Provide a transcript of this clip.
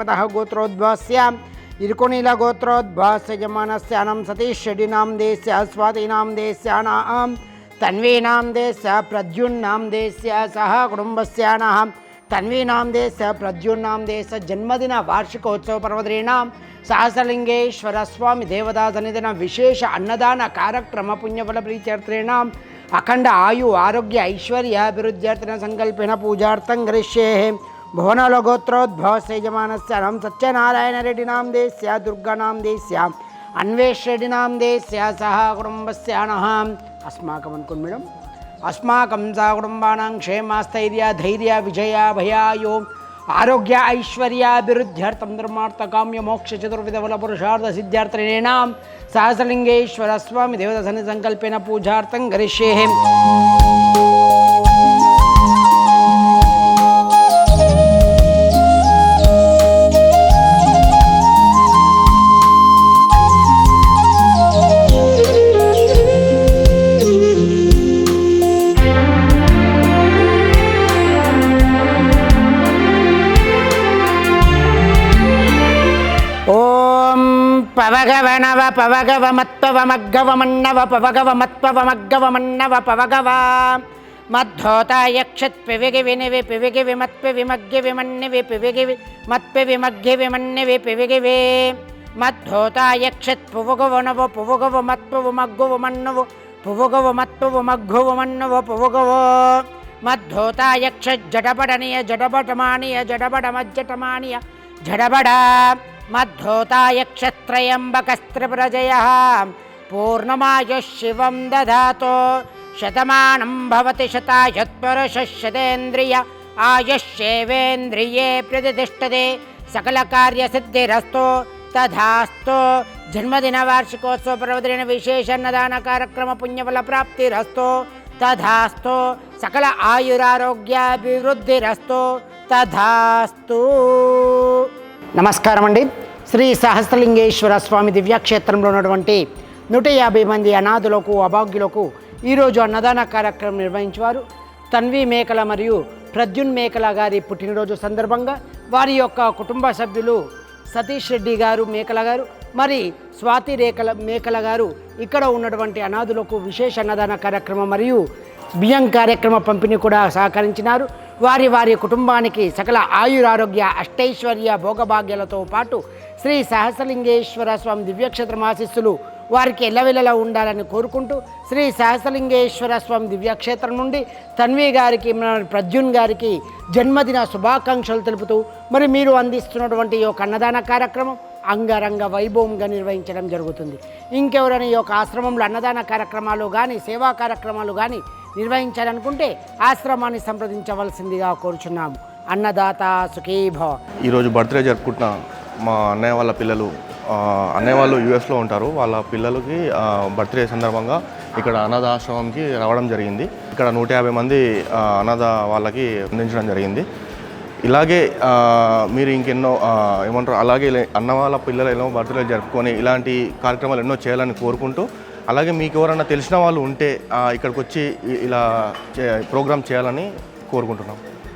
శ్రీమత గోత్రోద్భవస్య ఇరుకునీల గోత్రోద్భవస్య యజమానస్య అనం సతీష్ రెడ్డినాం దేశ్య స్వాతీనాం దేశ్యానాం తన్వీనాం దేశ్య ప్రద్యున్నాం దేశ్య సహ కుటుంబస్యానాం తన్వీనాం దేశ ప్రద్యున్నాం దేశ జన్మదిన వార్షికోత్సవ పర్వదినాం సహసలింగేశ్వర స్వామి దేవదాసనిదిన విశేష అన్నదాన కార్యక్రమ भुवनलगोत्रोद्भव यजमानस्य अहं सत्यनारायणरेड्डिनां देस्या दुर्गानां सै अन्वेष्रेड्डिनां देस्या सह कुटुम्बस्य नः। अस्माकम् अन्कुण्मिडम् अस्माकं सह कुटुम्बानां क्षेमास्थर्य, धैर्य, विजया, भयायो, आरोग्य, ऐश्वर्याभिवृद्ध्यर्थं स्वामी सहस्रलिङ्गेश्वरस्वामि संकल्पेन पूजार्थं करिष्येः। पवगवनव पवगवमत्ववमग्गवमण्णव पवगवमत्ववमग्गवमण्णव पवगव। मद्धोतायक्षत्पिविगिविनिवि पिविगिविमत्पिविमग्यविमण्यवि पिविगिवि मत्पिविमग्यविमण्यवि पिविगिवि। मद्धोतायक्षत्पुवगुवनव पुवगवमत्ववमग्गुवमण्णव पुवगवमत्ववमग्गुवमण्णव पुवगव मद्धोतायक्षज्जडपडनीय जडपटमानीय जडपडमज्जटमानीय झडबडा విమన్నివి పివిగివి మద్ధోత శివం దధాతో శతమానం భవతి శతాయత్పురుష శతేంద్రియ ఆయుష్యేవేంద్రియే ప్రతిష్టతే సకల కార్యసిద్ధిరస్తో తథాస్తో జన్మదిన వార్షికోత్సవ పర్వదిన విశేషన్నదాన కార్యక్రమ పుణ్యఫల ప్రాప్తిరస్తో తథాస్తో సకల ఆయురారోగ్యాభివృద్ధిరస్తో తథాస్తూ నమస్కారం అండి. శ్రీ సహస్రలింగేశ్వర స్వామి దివ్యక్షేత్రంలో ఉన్నటువంటి నూట యాభై మంది అనాథులకు అభాగ్యులకు ఈరోజు అన్నదాన కార్యక్రమం నిర్వహించేవారు తన్వి మేకల మరియు ప్రద్యున్ మేకల గారి పుట్టినరోజు సందర్భంగా వారి యొక్క కుటుంబ సభ్యులు సతీష్ రెడ్డి గారు మేకల గారు మరి స్వాతి రేఖల మేకల గారు ఇక్కడ ఉన్నటువంటి అనాథులకు విశేష అన్నదాన కార్యక్రమం మరియు బియ్యం కార్యక్రమ పంపిణీ కూడా సహకరించినారు. వారి వారి కుటుంబానికి సకల ఆయురారోగ్య అష్టైశ్వర్య భోగభాగ్యాలతో పాటు శ్రీ సహస్రలింగేశ్వర స్వామి దివ్యక్షేత్రమాశిస్సులు వారికి ఎల్లవెల్లలా ఉండాలని కోరుకుంటూ శ్రీ సహస్రలింగేశ్వర స్వామి దివ్యక్షేత్రం నుండి తన్వి గారికి మన ప్రద్యున్ గారికి జన్మదిన శుభాకాంక్షలు తెలుపుతూ మరి మీరు అందిస్తున్నటువంటి ఈ యొక్క అన్నదాన కార్యక్రమం అంగరంగ వైభవంగా నిర్వహించడం జరుగుతుంది. ఇంకెవరైనా ఈ యొక్క ఆశ్రమంలో అన్నదాన కార్యక్రమాలు కానీ సేవా కార్యక్రమాలు కానీ నిర్వహించాలనుకుంటే ఆశ్రమాన్ని సంప్రదించవలసిందిగా కోరుచున్నాము. అన్నదాత సుఖీభవ. ఈరోజు బర్త్డే జరుపుకుంటున్న మా అన్నయ్య వాళ్ళ పిల్లలు అన్నయ్య వాళ్ళు యూఎస్లో ఉంటారు. వాళ్ళ పిల్లలకి బర్త్డే సందర్భంగా ఇక్కడ అనాథ ఆశ్రమంకి రావడం జరిగింది. ఇక్కడ నూట యాభై మంది అనాథ వాళ్ళకి అందించడం జరిగింది. ఇలాగే మీరు ఇంకెన్నో ఏమంటారు అలాగే అన్న వాళ్ళ పిల్లలు ఎన్నో బర్త్డే జరుపుకొని ఇలాంటి కార్యక్రమాలు ఎన్నో చేయాలని కోరుకుంటూ అలాగే మీకు ఎవరైనా తెలిసిన వాళ్ళు ఉంటే ఇక్కడికి వచ్చి ఇలా చే- ప్రోగ్రామ్ చేయాలని కోరుకుంటున్నాం.